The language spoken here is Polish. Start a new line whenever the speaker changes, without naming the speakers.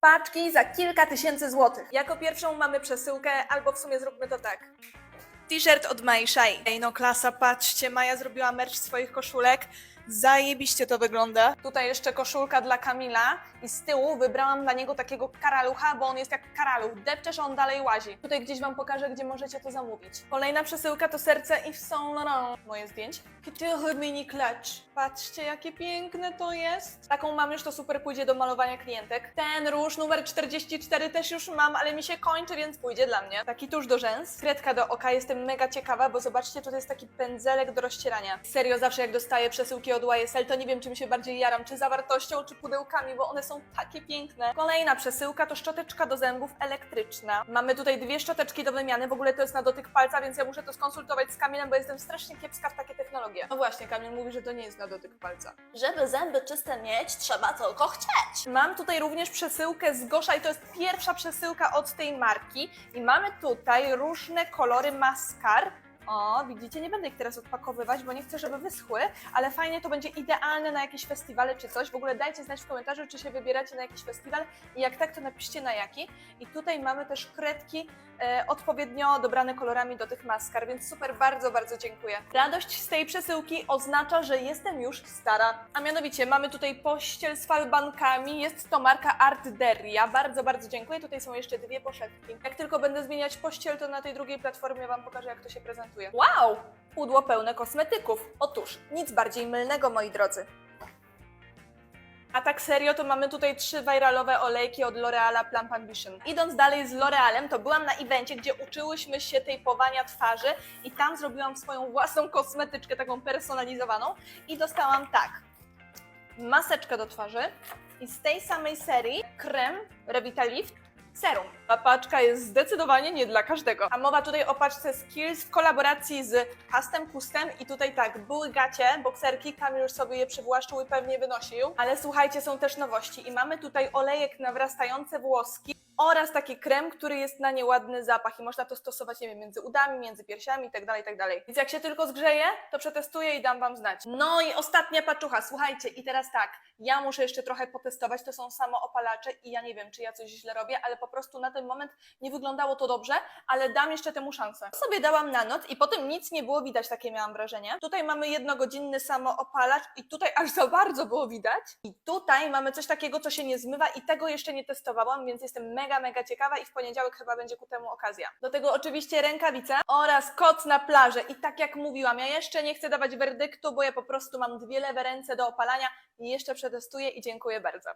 paczki za kilka tysięcy złotych. Jako pierwszą mamy przesyłkę, albo w sumie zróbmy to tak. T-shirt od Mai. Ej, no klasa, patrzcie, Maja zrobiła merch swoich koszulek. Zajebiście to wygląda. Tutaj jeszcze koszulka dla Kamila i z tyłu wybrałam dla niego takiego karalucha, bo on jest jak karaluch. Depczesz, on dalej łazi. Tutaj gdzieś wam pokażę, gdzie możecie to zamówić. Kolejna przesyłka to serce Yves Saint Laurent. Moje zdjęć. Couture mini clutch. Patrzcie, jakie piękne to jest. Taką mam już, to super pójdzie do malowania klientek. Ten róż numer 44 też już mam, ale mi się kończy, więc pójdzie dla mnie. Taki tusz do rzęs. Kredka do oka. Jestem mega ciekawa, bo zobaczcie, tutaj jest taki pędzelek do rozcierania. Serio, zawsze jak dostaję przesyłki od YSL, to nie wiem, czym się bardziej jaram, czy zawartością, czy pudełkami, bo one są takie piękne. Kolejna przesyłka to szczoteczka do zębów elektryczna. Mamy tutaj dwie szczoteczki do wymiany, w ogóle to jest na dotyk palca, więc ja muszę to skonsultować z Kamilem, bo jestem strasznie kiepska w takie technologie. No właśnie, Kamil mówi, że to nie jest na dotyk palca.
Żeby zęby czyste mieć, trzeba tylko chcieć.
Mam tutaj również przesyłkę z Gosza i to jest pierwsza przesyłka od tej marki. I mamy tutaj różne kolory maskar. O, widzicie, nie będę ich teraz odpakowywać, bo nie chcę, żeby wyschły, ale fajnie to będzie idealne na jakieś festiwale czy coś. W ogóle dajcie znać w komentarzu, czy się wybieracie na jakiś festiwal i jak tak, to napiszcie na jaki. I tutaj mamy też kredki e, odpowiednio dobrane kolorami do tych maskar, więc super, bardzo, bardzo dziękuję. Radość z tej przesyłki oznacza, że jestem już stara. A mianowicie mamy tutaj pościel z falbankami, jest to marka Art Deria. Bardzo, bardzo dziękuję. Tutaj są jeszcze dwie poszewki. Jak tylko będę zmieniać pościel, to na tej drugiej platformie Wam pokażę, jak to się prezentuje. Wow! Pudło pełne kosmetyków. Otóż, nic bardziej mylnego, moi drodzy. A tak serio, to mamy tutaj trzy viralowe olejki od L'Oreala Plump Ambition. Idąc dalej z L'Orealem, to byłam na evencie, gdzie uczyłyśmy się tejpowania twarzy i tam zrobiłam swoją własną kosmetyczkę, taką personalizowaną i dostałam tak, maseczkę do twarzy i z tej samej serii krem Revitalift Serum. Ta paczka jest zdecydowanie nie dla każdego. A mowa tutaj o paczce Skills w kolaboracji z Custom Custom i tutaj tak, były gacie, bokserki, Kamil już sobie je przywłaszczył i pewnie wynosił. Ale słuchajcie, są też nowości i mamy tutaj olejek nawrastające włoski oraz taki krem, który jest na nieładny zapach i można to stosować, nie wiem, między udami, między piersiami i tak dalej, i tak. Więc jak się tylko zgrzeje, to przetestuję i dam Wam znać. No i ostatnia paczucha, słuchajcie, i teraz tak, ja muszę jeszcze trochę potestować, to są samoopalacze i ja nie wiem, czy ja coś źle robię, ale po prostu na ten moment nie wyglądało to dobrze, ale dam jeszcze temu szansę. Sobie dałam na noc i potem nic nie było widać, takie miałam wrażenie. Tutaj mamy jednogodzinny samoopalacz i tutaj aż za bardzo było widać. I tutaj mamy coś takiego, co się nie zmywa i tego jeszcze nie testowałam, więc jestem mega, mega ciekawa i w poniedziałek chyba będzie ku temu okazja. Do tego oczywiście rękawice oraz koc na plażę i tak jak mówiłam, ja jeszcze nie chcę dawać werdyktu, bo ja po prostu mam dwie lewe ręce do opalania i jeszcze przetestuję i dziękuję bardzo.